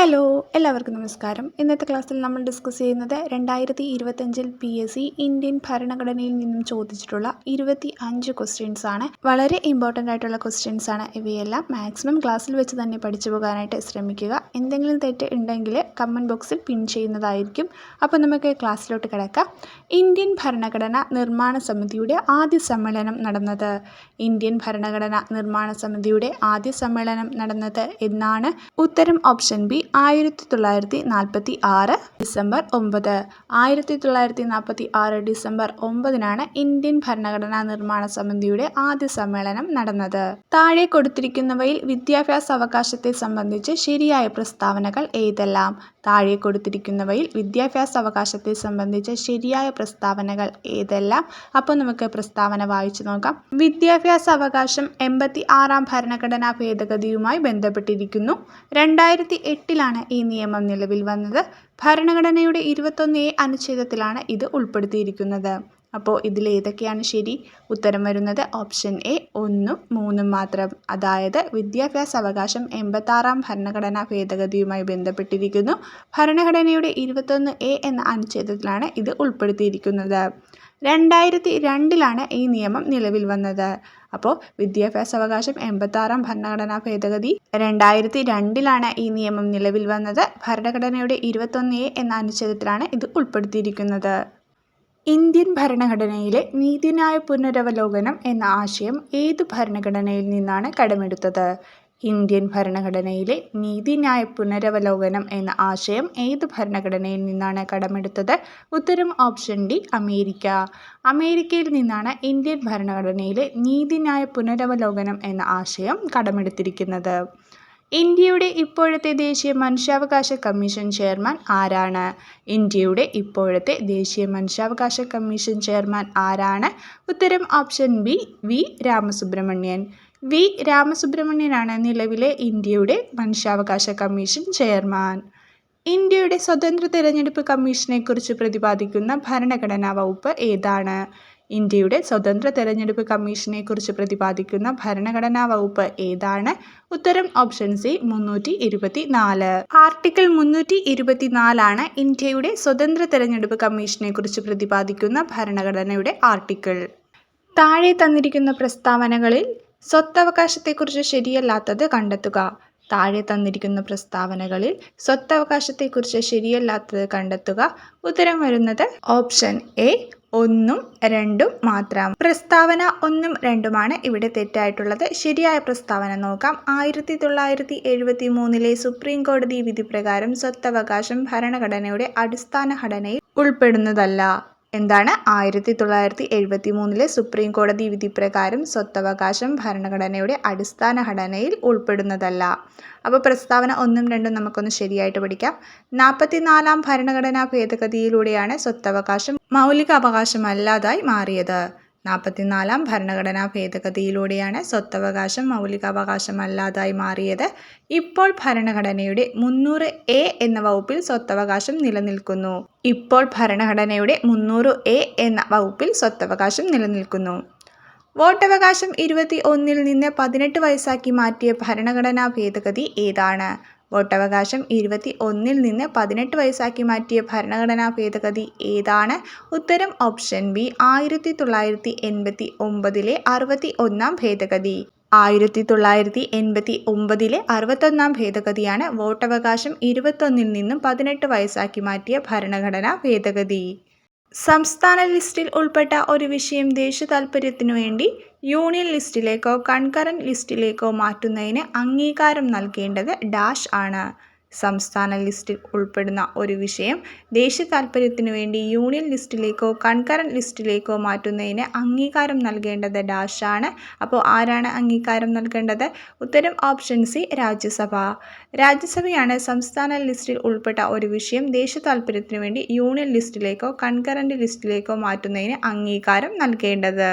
Hello എല്ലാവർക്കും നമസ്കാരം. ഇന്നത്തെ ക്ലാസ്സിൽ നമ്മൾ ഡിസ്കസ് ചെയ്യുന്നത് രണ്ടായിരത്തി ഇരുപത്തഞ്ചിൽ പി എസ് സി ഇന്ത്യൻ ഭരണഘടനയിൽ നിന്നും ചോദിച്ചിട്ടുള്ള ഇരുപത്തി അഞ്ച് ക്വസ്റ്റ്യൻസ് ആണ്. വളരെ ഇമ്പോർട്ടന്റ് ആയിട്ടുള്ള ക്വസ്റ്റ്യൻസ് ആണ് ഇവയെല്ലാം. മാക്സിമം ക്ലാസ്സിൽ വെച്ച് തന്നെ പഠിച്ചു പോകാനായിട്ട് ശ്രമിക്കുക. എന്തെങ്കിലും തെറ്റ് ഉണ്ടെങ്കിൽ കമന്റ് ബോക്സിൽ പിൻ ചെയ്യുന്നതായിരിക്കും. അപ്പോൾ നമുക്ക് ക്ലാസ്സിലോട്ട് കിടക്കാം. ഇന്ത്യൻ ഭരണഘടന നിർമ്മാണ സമിതിയുടെ ആദ്യ സമ്മേളനം നടന്നത്. ഇന്ത്യൻ ഭരണഘടന നിർമ്മാണ സമിതിയുടെ ആദ്യ സമ്മേളനം നടന്നത് എന്നാണ് ഉത്തരം ഓപ്ഷൻ ബി ആയിരത്തി തൊള്ളായിരത്തി നാൽപ്പത്തി ആറ് ഡിസംബർ ഒമ്പത്. ആയിരത്തി തൊള്ളായിരത്തി നാൽപ്പത്തി ആറ് ഡിസംബർ ഒമ്പതിനാണ് ഇന്ത്യൻ ഭരണഘടനാ നിർമ്മാണ സമിതിയുടെ ആദ്യ സമ്മേളനം നടന്നത്. താഴെ കൊടുത്തിരിക്കുന്നവയിൽ വിദ്യാഭ്യാസ അവകാശത്തെ സംബന്ധിച്ച് ശരിയായ പ്രസ്താവനകൾ ഏതെല്ലാം? താഴെ കൊടുത്തിരിക്കുന്നവയിൽ വിദ്യാഭ്യാസ അവകാശത്തെ സംബന്ധിച്ച ശരിയായ പ്രസ്താവനകൾ ഏതെല്ലാം? അപ്പോൾ നമുക്ക് പ്രസ്താവന വായിച്ചു നോക്കാം. വിദ്യാഭ്യാസ അവകാശം എൺപത്തി ആറാം ഭരണഘടനാ ഭേദഗതിയുമായി ബന്ധപ്പെട്ടിരിക്കുന്നു. രണ്ടായിരത്തി എട്ടിലാണ് ഈ നിയമം നിലവിൽ വന്നത്. ഭരണഘടനയുടെ ഇരുപത്തൊന്ന് എ അനുച്ഛേദത്തിലാണ് ഇത് ഉൾപ്പെടുത്തിയിരിക്കുന്നത്. അപ്പോൾ ഇതിൽ ഏതൊക്കെയാണ് ശരി? ഉത്തരം വരുന്നത് ഓപ്ഷൻ എ ഒന്നും മൂന്നും മാത്രം. അതായത് വിദ്യാഭ്യാസ അവകാശം എൺപത്താറാം ഭരണഘടനാ ഭേദഗതിയുമായി ബന്ധപ്പെട്ടിരിക്കുന്നു. ഭരണഘടനയുടെ ഇരുപത്തൊന്ന് എ എന്ന അനുച്ഛേദത്തിലാണ് ഇത് ഉൾപ്പെടുത്തിയിരിക്കുന്നത്. രണ്ടായിരത്തി രണ്ടിലാണ് ഈ നിയമം നിലവിൽ വന്നത്. അപ്പോൾ വിദ്യാഭ്യാസ അവകാശം എൺപത്താറാം ഭരണഘടനാ ഭേദഗതി രണ്ടായിരത്തി രണ്ടിലാണ് ഈ നിയമം നിലവിൽ വന്നത്. ഭരണഘടനയുടെ ഇരുപത്തൊന്ന് എ എന്ന അനുച്ഛേദത്തിലാണ് ഇത് ഉൾപ്പെടുത്തിയിരിക്കുന്നത്. ഇന്ത്യൻ ഭരണഘടനയിലെ നീതിന്യായ പുനരവലോകനം എന്ന ആശയം ഏത് ഭരണഘടനയിൽ നിന്നാണ് കടമെടുത്തത്? ഇന്ത്യൻ ഭരണഘടനയിലെ നീതിന്യായ പുനരവലോകനം എന്ന ആശയം ഏത് ഭരണഘടനയിൽ നിന്നാണ് കടമെടുത്തത്? ഉത്തരം ഓപ്ഷൻ ഡി അമേരിക്ക. അമേരിക്കയിൽ നിന്നാണ് ഇന്ത്യൻ ഭരണഘടനയിലെ നീതിന്യായ പുനരവലോകനം എന്ന ആശയം കടമെടുത്തിരിക്കുന്നത്. ഇന്ത്യയുടെ ഇപ്പോഴത്തെ ദേശീയ മനുഷ്യാവകാശ കമ്മീഷൻ ചെയർമാൻ ആരാണ്? ഇന്ത്യയുടെ ഇപ്പോഴത്തെ ദേശീയ മനുഷ്യാവകാശ കമ്മീഷൻ ചെയർമാൻ ആരാണ്? ഉത്തരം option B V Ramasubramanian. V രാമസുബ്രഹ്മണ്യനാണ് നിലവിലെ ഇന്ത്യയുടെ മനുഷ്യാവകാശ കമ്മീഷൻ ചെയർമാൻ. ഇന്ത്യയുടെ സ്വതന്ത്ര തിരഞ്ഞെടുപ്പ് കമ്മീഷനെക്കുറിച്ച് പ്രതിപാദിക്കുന്ന ഭരണഘടനാ വകുപ്പ് ഏതാണ്? ഇന്ത്യയുടെ സ്വതന്ത്ര തെരഞ്ഞെടുപ്പ് കമ്മീഷനെക്കുറിച്ച് പ്രതിപാദിക്കുന്ന ഭരണഘടനാ വകുപ്പ് ഏതാണ്? ഉത്തരം ഓപ്ഷൻ സി മുന്നൂറ്റി ഇരുപത്തി നാല് ആർട്ടിക്കിൾ മുന്നൂറ്റി ഇരുപത്തി നാലാണ് ഇന്ത്യയുടെ സ്വതന്ത്ര തെരഞ്ഞെടുപ്പ് കമ്മീഷനെക്കുറിച്ച് പ്രതിപാദിക്കുന്ന ഭരണഘടനയുടെ ആർട്ടിക്കിൾ. താഴെ തന്നിരിക്കുന്ന പ്രസ്താവനകളിൽ സ്വത്തവകാശത്തെക്കുറിച്ച് ശരിയല്ലാത്തത് കണ്ടെത്തുക. താഴെ തന്നിരിക്കുന്ന പ്രസ്താവനകളിൽ സ്വത്തവകാശത്തെക്കുറിച്ച് ശരിയല്ലാത്തത് കണ്ടെത്തുക. ഉത്തരം വരുന്നത് ഓപ്ഷൻ എ ഒന്നും രണ്ടും മാത്രം. പ്രസ്താവന ഒന്നും രണ്ടുമാണ് ഇവിടെ തെറ്റായിട്ടുള്ളത്. ശരിയായ പ്രസ്താവന നോക്കാം. ആയിരത്തി തൊള്ളായിരത്തി എഴുപത്തി മൂന്നിലെ സുപ്രീം കോടതി വിധി പ്രകാരം സ്വത്തവകാശം ഭരണഘടനയുടെ അടിസ്ഥാന ഘടനയിൽ ഉൾപ്പെടുന്നതല്ല. എന്താണ്? ആയിരത്തി തൊള്ളായിരത്തി എഴുപത്തി മൂന്നിലെ സുപ്രീം കോടതി വിധി പ്രകാരം സ്വത്തവകാശം ഭരണഘടനയുടെ അടിസ്ഥാന ഘടനയിൽ ഉൾപ്പെടുന്നതല്ല. അപ്പോൾ പ്രസ്താവന ഒന്നും രണ്ടും നമുക്കൊന്ന് ശരിയായിട്ട് പഠിക്കാം. നാൽപ്പത്തിനാലാം ഭരണഘടനാ ഭേദഗതിയിലൂടെയാണ് സ്വത്തവകാശം മൗലിക അവകാശമല്ലാതായി മാറിയത്. നാൽപ്പത്തിനാലാം ഭരണഘടനാ ഭേദഗതിയിലൂടെയാണ് സ്വത്തവകാശം മൗലികാവകാശമല്ലാതായി മാറിയത്. ഇപ്പോൾ ഭരണഘടനയുടെ മുന്നൂറ് എ എന്ന വകുപ്പിൽ സ്വത്തവകാശം നിലനിൽക്കുന്നു. ഇപ്പോൾ ഭരണഘടനയുടെ മുന്നൂറ് എ എന്ന വകുപ്പിൽ സ്വത്തവകാശം നിലനിൽക്കുന്നു. വോട്ടവകാശം ഇരുപത്തി ഒന്നിൽ നിന്ന് പതിനെട്ട് വയസ്സാക്കി മാറ്റിയ ഭരണഘടനാ ഭേദഗതി ഏതാണ്? വോട്ടവകാശം ഇരുപത്തി ഒന്നിൽ നിന്ന് പതിനെട്ട് വയസ്സാക്കി മാറ്റിയ ഭരണഘടനാ ഭേദഗതി ഏതാണ്? ഉത്തരം ഓപ്ഷൻ ബി ആയിരത്തി തൊള്ളായിരത്തി എൺപത്തി ഒമ്പതിലെ അറുപത്തി ഒന്നാം ഭേദഗതി. ആയിരത്തി തൊള്ളായിരത്തി എൺപത്തി ഒമ്പതിലെ അറുപത്തൊന്നാം ഭേദഗതിയാണ് വോട്ടവകാശം ഇരുപത്തൊന്നിൽ നിന്നും പതിനെട്ട് വയസ്സാക്കി മാറ്റിയ ഭരണഘടനാ ഭേദഗതി. സംസ്ഥാന ലിസ്റ്റിൽ ഉൾപ്പെട്ട ഒരു വിഷയം ദേശീയ താൽപ്പര്യത്തിനു വേണ്ടി യൂണിയൻ ലിസ്റ്റിലേക്കോ കൺകറന്റ് ലിസ്റ്റിലേക്കോ മാറ്റുന്നതിന് അംഗീകാരം നൽകേണ്ടത് ഡാഷ് ആണ്. സംസ്ഥാന ലിസ്റ്റിൽ ഉൾപ്പെടുന്ന ഒരു വിഷയം ദേശീയ താൽപ്പര്യത്തിനു വേണ്ടി യൂണിയൻ ലിസ്റ്റിലേക്കോ കൺകറന്റ് ലിസ്റ്റിലേക്കോ മാറ്റുന്നതിന് അംഗീകാരം നൽകേണ്ടത് ഡാഷാണ് അപ്പോൾ ആരാണ് അംഗീകാരം നൽകേണ്ടത്? ഉത്തരം ഓപ്ഷൻ സി രാജ്യസഭ. രാജ്യസഭയാണ് സംസ്ഥാന ലിസ്റ്റിൽ ഉൾപ്പെട്ട ഒരു വിഷയം ദേശീയ താൽപ്പര്യത്തിനു വേണ്ടി യൂണിയൻ ലിസ്റ്റിലേക്കോ കൺകറന്റ് ലിസ്റ്റിലേക്കോ മാറ്റുന്നതിന് അംഗീകാരം നൽകേണ്ടത്.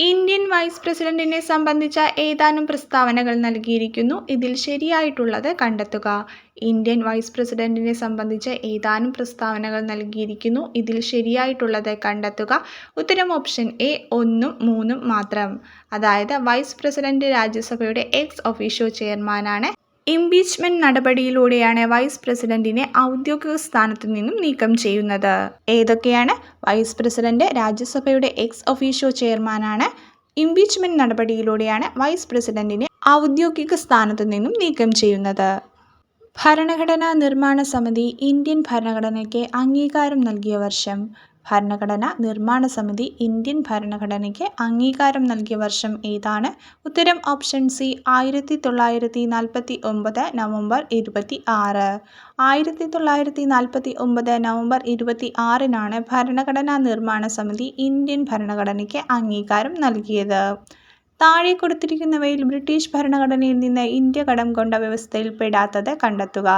ഇന്ത്യൻ വൈസ് പ്രസിഡന്റിനെ സംബന്ധിച്ച ഏതാനും പ്രസ്താവനകൾ നൽകിയിരിക്കുന്നു. ഇതിൽ ശരിയായിട്ടുള്ളത് കണ്ടെത്തുക. ഇന്ത്യൻ വൈസ് പ്രസിഡന്റിനെ സംബന്ധിച്ച ഏതാനും പ്രസ്താവനകൾ നൽകിയിരിക്കുന്നു. ഇതിൽ ശരിയായിട്ടുള്ളത് കണ്ടെത്തുക. ഉത്തരം ഓപ്ഷൻ എ ഒന്നും മൂന്നും മാത്രം. അതായത് വൈസ് പ്രസിഡന്റ് രാജ്യസഭയുടെ എക്സ് ഒഫീഷ്യോ ചെയർമാനാണ് ഇംപീച്ച്മെന്റ് നടപടിയിലൂടെയാണ് വൈസ് പ്രസിഡന്റിനെ ഔദ്യോഗിക സ്ഥാനത്ത് നിന്നും നീക്കം ചെയ്യുന്നത്. ഏതൊക്കെയാണ്? വൈസ് പ്രസിഡന്റ് രാജ്യസഭയുടെ എക്സ് ഒഫീഷ്യോ ചെയർമാനാണ് ഇംപീച്ച്മെന്റ് നടപടിയിലൂടെയാണ് വൈസ് പ്രസിഡന്റിനെ ഔദ്യോഗിക സ്ഥാനത്ത് നിന്നും നീക്കം ചെയ്യുന്നത്. ഭരണഘടനാ നിർമ്മാണ സമിതി ഇന്ത്യൻ ഭരണഘടനയ്ക്ക് അംഗീകാരം നൽകിയ വർഷം ഭരണഘടനാ നിർമ്മാണ സമിതി ഇന്ത്യൻ ഭരണഘടനയ്ക്ക് അംഗീകാരം നൽകിയ വർഷം ഏതാണ്? ഉത്തരം ഓപ്ഷൻ സി ആയിരത്തി തൊള്ളായിരത്തി നാൽപ്പത്തി ഒമ്പത് നവംബർ ഇരുപത്തി ആറ് ആയിരത്തി തൊള്ളായിരത്തി നാൽപ്പത്തി ഒമ്പത് നവംബർ ഇരുപത്തി ആറിനാണ് ഭരണഘടനാ നിർമ്മാണ സമിതി ഇന്ത്യൻ ഭരണഘടനയ്ക്ക് അംഗീകാരം നൽകിയത്. താഴെ കൊടുത്തിരിക്കുന്നവയിൽ ബ്രിട്ടീഷ് ഭരണഘടനയിൽ നിന്ന് ഇന്ത്യ കടം കൊണ്ട വ്യവസ്ഥയിൽ പെടാത്തത് കണ്ടെത്തുക.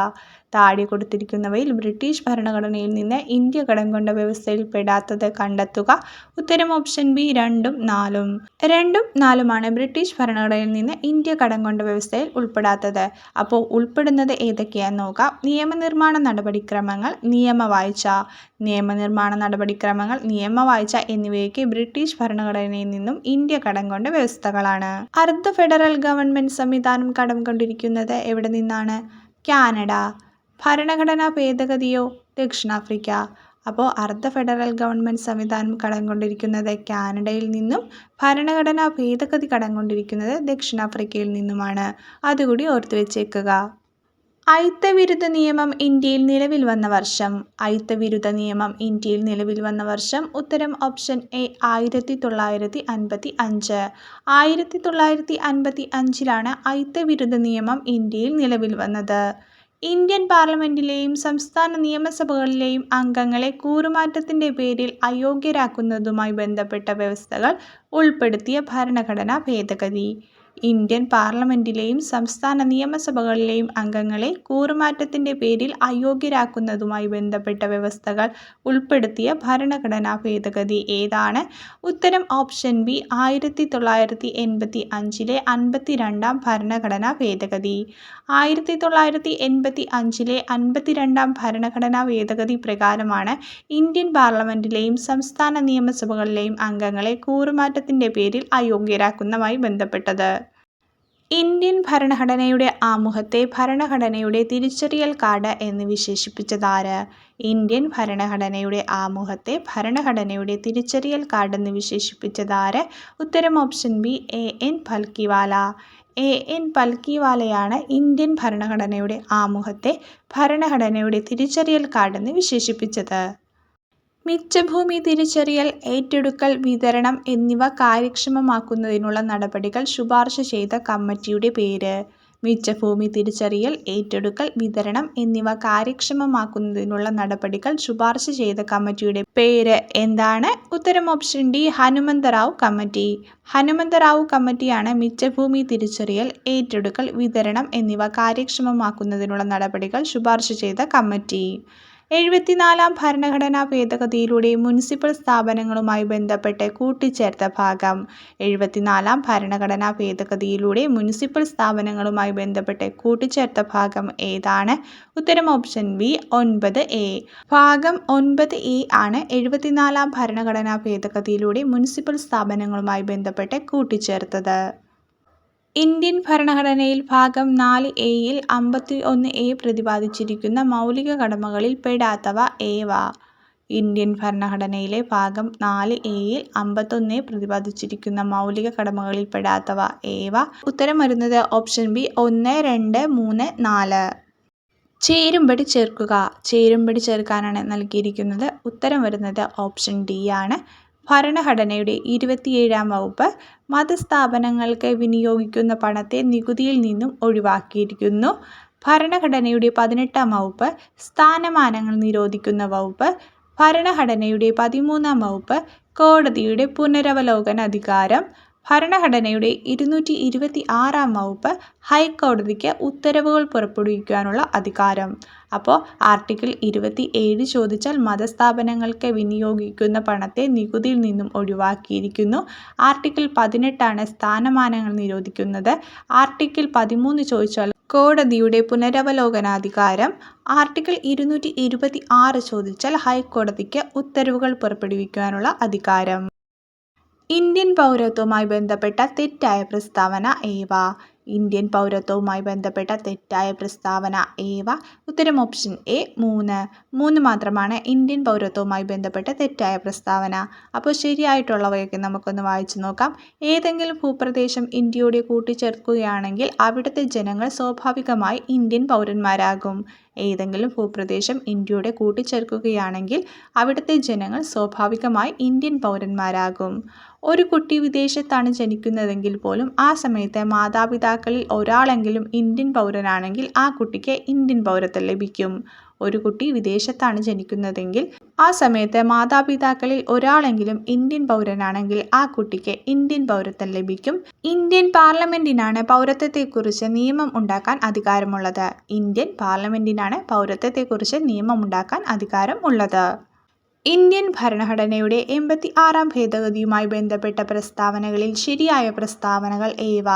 താഴെ കൊടുത്തിരിക്കുന്നവയിൽ ബ്രിട്ടീഷ് ഭരണഘടനയിൽ നിന്ന് ഇന്ത്യ കടം കൊണ്ട വ്യവസ്ഥയിൽ പെടാത്തത് കണ്ടെത്തുക. ഉത്തരം ഓപ്ഷൻ ബി രണ്ടും നാലും. രണ്ടും നാലുമാണ് ബ്രിട്ടീഷ് ഭരണഘടനയിൽ നിന്ന് ഇന്ത്യ കടം കൊണ്ട വ്യവസ്ഥയിൽ ഉൾപ്പെടാത്തത്. അപ്പോൾ ഉൾപ്പെടുന്നത് ഏതൊക്കെയാണെന്ന് നോക്കാം. നിയമനിർമ്മാണ നടപടിക്രമങ്ങൾ നിയമവാഴ്ച. നിയമനിർമ്മാണ നടപടിക്രമങ്ങൾ നിയമവാഴ്ച എന്നിവയൊക്കെ ബ്രിട്ടീഷ് ഭരണഘടനയിൽ നിന്നും ഇന്ത്യ കടം കൊണ്ട വ്യവസ്ഥകളാണ്. അർദ്ധ ഫെഡറൽ ഗവൺമെന്റ് സംവിധാനം കടം കൊണ്ടിരിക്കുന്നത് എവിടെ നിന്നാണ്? കാനഡ. ഭരണഘടനാ ഭേദഗതിയോ? ദക്ഷിണാഫ്രിക്ക. അപ്പോൾ അർദ്ധ ഫെഡറൽ ഗവൺമെന്റ് സംവിധാനം കടം കൊണ്ടിരിക്കുന്നത് കാനഡയിൽ നിന്നും ഭരണഘടനാ ഭേദഗതി കടം കൊണ്ടിരിക്കുന്നത് ദക്ഷിണാഫ്രിക്കയിൽ നിന്നുമാണ്. അതുകൂടി ഓർത്തു വെച്ചേക്കുക. അയിത്തവിരുദ്ധ നിയമം ഇന്ത്യയിൽ നിലവിൽ വന്ന വർഷം. അയിത്തവിരുദ്ധ നിയമം ഇന്ത്യയിൽ നിലവിൽ വന്ന വർഷം. ഉത്തരം ഓപ്ഷൻ എ ആയിരത്തി തൊള്ളായിരത്തി അൻപത്തി അഞ്ച് ആയിരത്തി തൊള്ളായിരത്തി അൻപത്തി അഞ്ചിലാണ് അയിത്തവിരുദ്ധ നിയമം ഇന്ത്യയിൽ നിലവിൽ വന്നത്. ഇന്ത്യൻ പാർലമെന്റിലെയും സംസ്ഥാന നിയമസഭകളിലെയും അംഗങ്ങളെ കൂറുമാറ്റത്തിന്റെ പേരിൽ അയോഗ്യരാക്കുന്നതുമായി ബന്ധപ്പെട്ട വ്യവസ്ഥകൾ ഉൾപ്പെടുത്തിയ ഭരണഘടനാ ഭേദഗതി. ഇന്ത്യൻ പാർലമെന്റിലെയും സംസ്ഥാന നിയമസഭകളിലെയും അംഗങ്ങളെ കൂറുമാറ്റത്തിന്റെ പേരിൽ അയോഗ്യരാക്കുന്നതുമായി ബന്ധപ്പെട്ട വ്യവസ്ഥകൾ ഉൾപ്പെടുത്തിയ ഭരണഘടനാ ഭേദഗതി ഏതാണ്? ഉത്തരം ഓപ്ഷൻ ബി ആയിരത്തി തൊള്ളായിരത്തി എൺപത്തി അഞ്ചിലെ അൻപത്തിരണ്ടാം ഭരണഘടനാ ഭേദഗതി. ആയിരത്തി തൊള്ളായിരത്തി എൺപത്തി അഞ്ചിലെ അൻപത്തിരണ്ടാം ഭരണഘടനാ ഭേദഗതി പ്രകാരമാണ് ഇന്ത്യൻ പാർലമെന്റിലെയും സംസ്ഥാന നിയമസഭകളിലെയും അംഗങ്ങളെ കൂറുമാറ്റത്തിന്റെ പേരിൽ അയോഗ്യരാക്കുന്നതുമായി ബന്ധപ്പെട്ടത്. ഇന്ത്യൻ ഭരണഘടനയുടെ ആമുഖത്തെ ഭരണഘടനയുടെ തിരിച്ചറിയൽ കാർഡ് എന്ന് വിശേഷിപ്പിച്ചതാര്? ഇന്ത്യൻ ഭരണഘടനയുടെ ആമുഖത്തെ ഭരണഘടനയുടെ തിരിച്ചറിയൽ കാർഡ് എന്ന് വിശേഷിപ്പിച്ചതാര്? ഉത്തരം option B A N Palkhivala A N പൽക്കിവാലയാണ് Indian ഭരണഘടനയുടെ ആമുഖത്തെ ഭരണഘടനയുടെ തിരിച്ചറിയൽ കാർഡ് എന്ന് വിശേഷിപ്പിച്ചത്. മിച്ചഭൂമി തിരിച്ചറിയൽ ഏറ്റെടുക്കൽ വിതരണം എന്നിവ കാര്യക്ഷമമാക്കുന്നതിനുള്ള നടപടികൾ ശുപാർശ ചെയ്ത കമ്മിറ്റിയുടെ പേര്. മിച്ചഭൂമി തിരിച്ചറിയൽ ഏറ്റെടുക്കൽ വിതരണം എന്നിവ കാര്യക്ഷമമാക്കുന്നതിനുള്ള നടപടികൾ ശുപാർശ ചെയ്ത കമ്മിറ്റിയുടെ പേര്. എന്താണ്? ഉത്തരം option D Hanumantharao committee. Hanumantharao കമ്മിറ്റിയാണ് മിച്ചഭൂമി തിരിച്ചറിയൽ ഏറ്റെടുക്കൽ വിതരണം എന്നിവ കാര്യക്ഷമമാക്കുന്നതിനുള്ള നടപടികൾ ശുപാർശ ചെയ്ത കമ്മിറ്റി. എഴുപത്തിനാലാം ഭരണഘടനാ ഭേദഗതിയിലൂടെ മുനിസിപ്പൽ സ്ഥാപനങ്ങളുമായി ബന്ധപ്പെട്ട് കൂട്ടിച്ചേർത്ത ഭാഗം. എഴുപത്തിനാലാം ഭരണഘടനാ ഭേദഗതിയിലൂടെ മുനിസിപ്പൽ സ്ഥാപനങ്ങളുമായി ബന്ധപ്പെട്ട് കൂട്ടിച്ചേർത്ത ഭാഗം ഏതാണ്? ഉത്തരം ഓപ്ഷൻ ബി ഒൻപത് എ. ഭാഗം ഒൻപത് എ ആണ് എഴുപത്തിനാലാം ഭരണഘടനാ ഭേദഗതിയിലൂടെ മുനിസിപ്പൽ സ്ഥാപനങ്ങളുമായി ബന്ധപ്പെട്ട് കൂട്ടിച്ചേർത്തത്. ഇന്ത്യൻ ഭരണഘടനയിൽ ഭാഗം നാല് എയിൽ അമ്പത്തി ഒന്ന് എ പ്രതിപാദിച്ചിരിക്കുന്ന മൗലിക കടമകളിൽ പെടാത്തവ ഏവ? ഇന്ത്യൻ ഭരണഘടനയിലെ ഭാഗം നാല് എയിൽ അമ്പത്തൊന്ന് പ്രതിപാദിച്ചിരിക്കുന്ന മൗലിക കടമകളിൽ പെടാത്തവ ഏവ? ഉത്തരം വരുന്നത് ഓപ്ഷൻ ബി ഒന്ന് രണ്ട് മൂന്ന് നാല്. ചേരുംപടി ചേർക്കുക. ചേരുംപടി ചേർക്കാനാണ് നൽകിയിരിക്കുന്നത്. ഉത്തരം വരുന്നത് ഓപ്ഷൻ ഡി ആണ്. ഭരണഘടനയുടെ ഇരുപത്തിയേഴാം വകുപ്പ് മതസ്ഥാപനങ്ങൾക്ക് വിനിയോഗിക്കുന്ന പണത്തെ നികുതിയിൽ നിന്നും ഒഴിവാക്കിയിരിക്കുന്നു. ഭരണഘടനയുടെ പതിനെട്ടാം വകുപ്പ് സ്ഥാനമാനങ്ങൾ നിരോധിക്കുന്ന വകുപ്പ് ഭരണഘടനയുടെ പതിമൂന്നാം വകുപ്പ് കോടതിയുടെ പുനരവലോകന അധികാരം ഭരണഘടനയുടെ ഇരുന്നൂറ്റി ഇരുപത്തി ആറാം വകുപ്പ് ഹൈക്കോടതിക്ക് ഉത്തരവുകൾ പുറപ്പെടുവിക്കാനുള്ള അധികാരം അപ്പോൾ ആർട്ടിക്കിൾ ഇരുപത്തി ഏഴ് ചോദിച്ചാൽ മതസ്ഥാപനങ്ങൾക്ക് വിനിയോഗിക്കുന്ന പണത്തെ നികുതിയിൽ നിന്നും ഒഴിവാക്കിയിരിക്കുന്നു. ആർട്ടിക്കിൾ പതിനെട്ടാണ് സ്ഥാനമാനങ്ങൾ നിരോധിക്കുന്നത്. ആർട്ടിക്കിൾ പതിമൂന്ന് ചോദിച്ചാൽ കോടതിയുടെ പുനരവലോകനാധികാരം. ആർട്ടിക്കിൾ ഇരുന്നൂറ്റി ഇരുപത്തി ആറ് ചോദിച്ചാൽ ഹൈക്കോടതിക്ക് ഉത്തരവുകൾ പുറപ്പെടുവിക്കാനുള്ള അധികാരം. ഇന്ത്യൻ പൗരത്വവുമായി ബന്ധപ്പെട്ട തെറ്റായ പ്രസ്താവന ഏവ? ഇന്ത്യൻ പൗരത്വവുമായി ബന്ധപ്പെട്ട തെറ്റായ പ്രസ്താവന ഏവ? ഉത്തരം ഓപ്ഷൻ എ മൂന്ന്. മൂന്ന് മാത്രമാണ് ഇന്ത്യൻ പൗരത്വവുമായി ബന്ധപ്പെട്ട തെറ്റായ പ്രസ്താവന. അപ്പോൾ ശരിയായിട്ടുള്ളവയൊക്കെ നമുക്കൊന്ന് വായിച്ചു നോക്കാം. ഏതെങ്കിലും ഭൂപ്രദേശം ഇന്ത്യയോട് കൂട്ടിച്ചേർക്കുകയാണെങ്കിൽ അവിടുത്തെ ജനങ്ങൾ സ്വാഭാവികമായി ഇന്ത്യൻ പൗരന്മാരാകും. ഏതെങ്കിലും ഭൂപ്രദേശം ഇന്ത്യയുടെ കൂട്ടിച്ചേർക്കുകയാണെങ്കിൽ അവിടുത്തെ ജനങ്ങൾ സ്വാഭാവികമായി ഇന്ത്യൻ പൗരന്മാരാകും. ഒരു കുട്ടി വിദേശത്താണ് ജനിക്കുന്നതെങ്കിൽ പോലും ആ സമയത്ത് മാതാപിതാക്കളിൽ ഒരാളെങ്കിലും ഇന്ത്യൻ പൗരനാണെങ്കിൽ ആ കുട്ടിക്ക് ഇന്ത്യൻ പൗരത്വം ലഭിക്കും. ഒരു കുട്ടി വിദേശത്താണ് ജനിക്കുന്നതെങ്കിൽ ആ സമയത്ത് മാതാപിതാക്കളിൽ ഒരാളെങ്കിലും ഇന്ത്യൻ പൗരനാണെങ്കിൽ ആ കുട്ടിക്ക് ഇന്ത്യൻ പൗരത്വം ലഭിക്കും. ഇന്ത്യൻ പാർലമെന്റിനാണ് പൗരത്വത്തെക്കുറിച്ച് നിയമം ഉണ്ടാക്കാൻ അധികാരമുള്ളത്. ഇന്ത്യൻ പാർലമെന്റിനാണ് പൗരത്വത്തെക്കുറിച്ച് നിയമം ഉണ്ടാക്കാൻ അധികാരം ഉള്ളത് ഇന്ത്യൻ ഭരണഘടനയുടെ എൺപത്തി ആറാം ഭേദഗതിയുമായി ബന്ധപ്പെട്ട പ്രസ്താവനകളിൽ ശരിയായ പ്രസ്താവനകൾ ഏവ?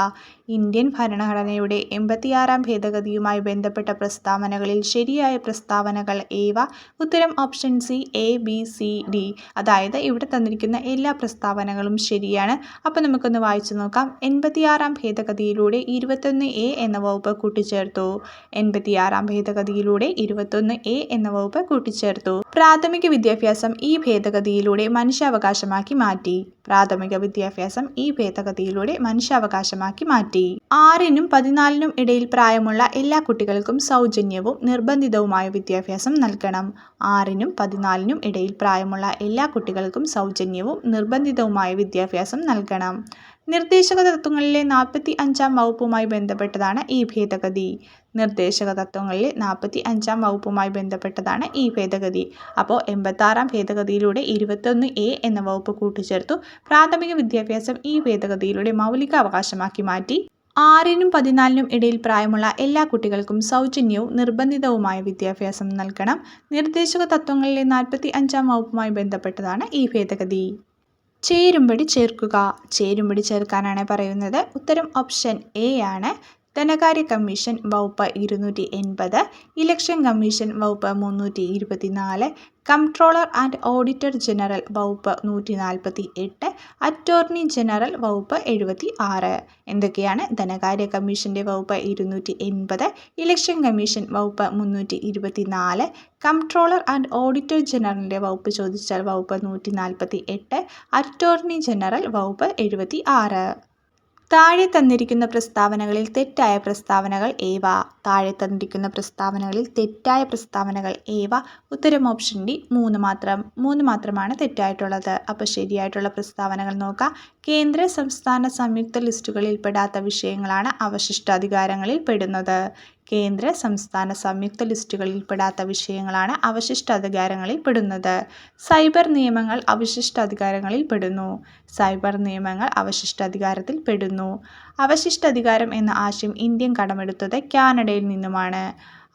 ഇന്ത്യൻ ഭരണഘടനയുടെ എൺപത്തിയാറാം ഭേദഗതിയുമായി ബന്ധപ്പെട്ട പ്രസ്താവനകളിൽ ശരിയായ പ്രസ്താവനകൾ ഏവ? ഉത്തരം option C A B C D. അതായത് ഇവിടെ തന്നിരിക്കുന്ന എല്ലാ പ്രസ്താവനകളും ശരിയാണ്. അപ്പോൾ നമുക്കൊന്ന് വായിച്ചു നോക്കാം. എൺപത്തിയാറാം ഭേദഗതിയിലൂടെ ഇരുപത്തൊന്ന് എ എന്ന വകുപ്പ് കൂട്ടിച്ചേർത്തു. എൺപത്തിയാറാം ഭേദഗതിയിലൂടെ ഇരുപത്തൊന്ന് എ എന്ന വകുപ്പ് കൂട്ടിച്ചേർത്തു. പ്രാഥമിക വിദ്യാഭ്യാസം ഈ ഭേദഗതിയിലൂടെ മനുഷ്യാവകാശമാക്കി മാറ്റി. പ്രാഥമിക വിദ്യാഭ്യാസം ഈ ഭേദഗതിയിലൂടെ മനുഷ്യാവകാശമാക്കി മാറ്റി. ആറിനും പതിനാലിനും ഇടയിൽ പ്രായമുള്ള എല്ലാ കുട്ടികൾക്കും സൗജന്യവും നിർബന്ധിതവുമായ വിദ്യാഭ്യാസം നൽകണം. ആറിനും പതിനാലിനും ഇടയിൽ പ്രായമുള്ള എല്ലാ കുട്ടികൾക്കും സൗജന്യവും നിർബന്ധിതവുമായ വിദ്യാഭ്യാസം നൽകണം. നിർദ്ദേശക തത്വങ്ങളിലെ നാൽപ്പത്തി അഞ്ചാം വകുപ്പുമായി ബന്ധപ്പെട്ടതാണ് ഈ ഭേദഗതി. നിർദ്ദേശക തത്വങ്ങളിലെ നാൽപ്പത്തി അഞ്ചാം വകുപ്പുമായി ബന്ധപ്പെട്ടതാണ് ഈ ഭേദഗതി. അപ്പോൾ എൺപത്താറാം ഭേദഗതിയിലൂടെ ഇരുപത്തൊന്ന് എ എന്ന വകുപ്പ് കൂട്ടിച്ചേർത്തു. പ്രാഥമിക വിദ്യാഭ്യാസം ഈ ഭേദഗതിയിലൂടെ മൗലിക അവകാശമാക്കി മാറ്റി. ആറിനും പതിനാലിനും ഇടയിൽ പ്രായമുള്ള എല്ലാ കുട്ടികൾക്കും സൗജന്യവും നിർബന്ധിതവുമായ വിദ്യാഭ്യാസം നൽകണം. നിർദ്ദേശക തത്വങ്ങളിലെ നാൽപ്പത്തി അഞ്ചാം വകുപ്പുമായി ബന്ധപ്പെട്ടതാണ് ഈ ഭേദഗതി. ചേരുംപടി ചേർക്കുക. ചേരുംപടി ചേർക്കാനാണ് പറയുന്നത്. ഉത്തരം ഓപ്ഷൻ എ ആണ്. ധനകാര്യ കമ്മീഷൻ വകുപ്പ് ഇരുന്നൂറ്റി എൺപത് ഇലക്ഷൻ കമ്മീഷൻ വകുപ്പ് മുന്നൂറ്റി ഇരുപത്തിനാല് കംട്രോളർ ആൻഡ് ഓഡിറ്റർ ജനറൽ വകുപ്പ് നൂറ്റി നാൽപ്പത്തി എട്ട് അറ്റോർണി ജനറൽ വകുപ്പ് എഴുപത്തി ആറ് എന്തൊക്കെയാണ് ധനകാര്യ കമ്മീഷന്റെ വകുപ്പ് ഇരുന്നൂറ്റി എൺപത് ഇലക്ഷൻ കമ്മീഷൻ വകുപ്പ് മുന്നൂറ്റി ഇരുപത്തി നാല് കംട്രോളർ ആൻഡ് ഓഡിറ്റർ ജനറലിന്റെ വകുപ്പ് ചോദിച്ചാൽ വകുപ്പ് നൂറ്റി നാൽപ്പത്തി എട്ട് അറ്റോർണി ജനറൽ വകുപ്പ് എഴുപത്തി ആറ് താഴെ തന്നിരിക്കുന്ന പ്രസ്താവനകളിൽ തെറ്റായ പ്രസ്താവനകൾ ഏവ? താഴെ തന്നിരിക്കുന്ന പ്രസ്താവനകളിൽ തെറ്റായ പ്രസ്താവനകൾ ഏവ? ഉത്തരം ഓപ്ഷൻ ഡി മൂന്ന് മാത്രം മൂന്ന് മാത്രമാണ് തെറ്റായിട്ടുള്ളത്. അപ്പോൾ ശരിയായിട്ടുള്ള പ്രസ്താവനകൾ നോക്കാം. കേന്ദ്ര സംസ്ഥാന സംയുക്ത ലിസ്റ്റുകളിൽ പെടാത്ത വിഷയങ്ങളാണ് അവശിഷ്ടാധികാരങ്ങളിൽ പെടുന്നത് കേന്ദ്ര സംസ്ഥാന സംയുക്ത ലിസ്റ്റുകളിൽ പെടാത്ത വിഷയങ്ങളാണ് അവശിഷ്ടാധികാരങ്ങളിൽ പെടുന്നത്. സൈബർ നിയമങ്ങൾ അവശിഷ്ടാധികാരങ്ങളിൽ പെടുന്നു. സൈബർ നിയമങ്ങൾ അവശിഷ്ടാധികാരത്തിൽ പെടുന്നു. അവശിഷ്ടാധികാരം എന്ന ആശയം ഇന്ത്യൻ കടമെടുത്തത് കാനഡയിൽ നിന്നുമാണ്.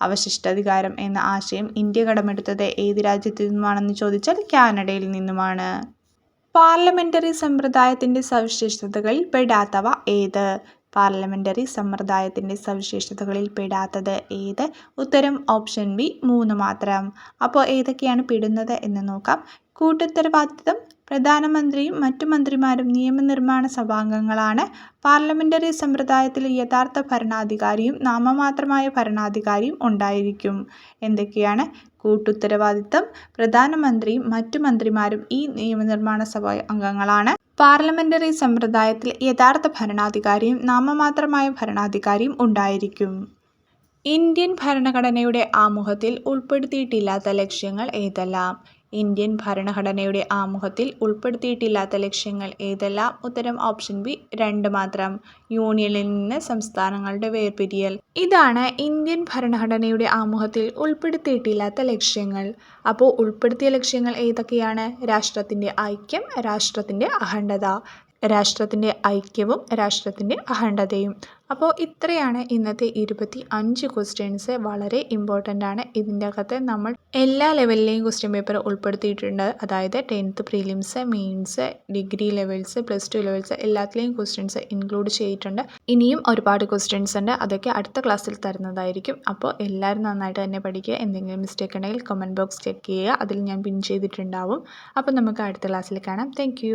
അവശിഷ്ടാധികാരം എന്ന ആശയം ഇന്ത്യ കടമെടുത്തത് ഏത് രാജ്യത്തു നിന്നുമാണെന്ന് ചോദിച്ചാൽ കാനഡയിൽ നിന്നുമാണ്. പാർലമെന്ററി സമ്പ്രദായത്തിന്റെ സവിശേഷതകളിൽ പെടാത്തവ ഏത്? പാർലമെന്ററി സമ്പ്രദായത്തിന്റെ സവിശേഷതകളിൽ പെടാത്തത് ഏത്? ഉത്തരം ഓപ്ഷൻ ബി മൂന്ന് മാത്രം. അപ്പോൾ ഏതൊക്കെയാണ് പെടുന്നത് എന്ന് നോക്കാം. കൂട്ടുത്തരവാദിത്തം പ്രധാനമന്ത്രിയും മറ്റു മന്ത്രിമാരും നിയമനിർമ്മാണ സഭാംഗങ്ങളാണ്. പാർലമെന്ററി സമ്പ്രദായത്തിൽ യഥാർത്ഥ ഭരണാധികാരിയും നാമമാത്രമായ ഭരണാധികാരിയും ഉണ്ടായിരിക്കും. എന്തൊക്കെയാണ്? കൂട്ടുത്തരവാദിത്തം പ്രധാനമന്ത്രിയും മറ്റു മന്ത്രിമാരും ഈ നിയമനിർമ്മാണ സഭ അംഗങ്ങളാണ്. പാർലമെന്ററി സമ്പ്രദായത്തിൽ യഥാർത്ഥ ഭരണാധികാരിയും നാമമാത്രമായ ഭരണാധികാരിയും ഉണ്ടായിരിക്കും. ഇന്ത്യൻ ഭരണഘടനയുടെ ആമുഖത്തിൽ ഉൾപ്പെടുത്തിയിട്ടില്ലാത്ത ലക്ഷ്യങ്ങൾ ഏതെല്ലാം? ഇന്ത്യൻ ഭരണഘടനയുടെ ആമുഖത്തിൽ ഉൾപ്പെടുത്തിയിട്ടില്ലാത്ത ലക്ഷ്യങ്ങൾ ഏതെല്ലാം? ഉത്തരം ഓപ്ഷൻ ബി രണ്ട് മാത്രം. യൂണിയനിൽ നിന്ന് സംസ്ഥാനങ്ങളുടെ വേർപിരിയൽ. ഇതാണ് ഇന്ത്യൻ ഭരണഘടനയുടെ ആമുഖത്തിൽ ഉൾപ്പെടുത്തിയിട്ടില്ലാത്ത ലക്ഷ്യങ്ങൾ. അപ്പോൾ ഉൾപ്പെടുത്തിയ ലക്ഷ്യങ്ങൾ ഏതൊക്കെയാണ്? രാഷ്ട്രത്തിന്റെ ഐക്യം രാഷ്ട്രത്തിന്റെ അഖണ്ഡത. രാഷ്ട്രത്തിന്റെ ഐക്യവും രാഷ്ട്രത്തിന്റെ അഖണ്ഡതയും. അപ്പോൾ ഇത്രയാണ് ഇന്നത്തെ ഇരുപത്തി അഞ്ച് ക്വസ്റ്റ്യൻസ് വളരെ ഇമ്പോർട്ടന്റ് ആണ്. ഇതിന്റെ അകത്ത് നമ്മൾ എല്ലാ ലെവലിലെയും ക്വസ്റ്റ്യൻ പേപ്പർ ഉൾപ്പെടുത്തിയിട്ടുണ്ട്. അതായത് tenth prelims mains degree levels plus two levels എല്ലാത്തിലെയും questions include ചെയ്തിട്ടുണ്ട്. ഇനിയും ഒരുപാട് ക്വസ്റ്റ്യൻസ് ഉണ്ട്. അതൊക്കെ അടുത്ത ക്ലാസ്സിൽ തരുന്നതായിരിക്കും. അപ്പോൾ എല്ലാവരും നന്നായിട്ട് തന്നെ പഠിക്കുക. എന്തെങ്കിലും മിസ്റ്റേക്ക് ഉണ്ടെങ്കിൽ കമന്റ് ബോക്സ് ചെക്ക് ചെയ്യുക. അതിൽ ഞാൻ പിൻ ചെയ്തിട്ടുണ്ടാവും. അപ്പോൾ നമുക്ക് അടുത്ത ക്ലാസ്സിൽ കാണാം. താങ്ക്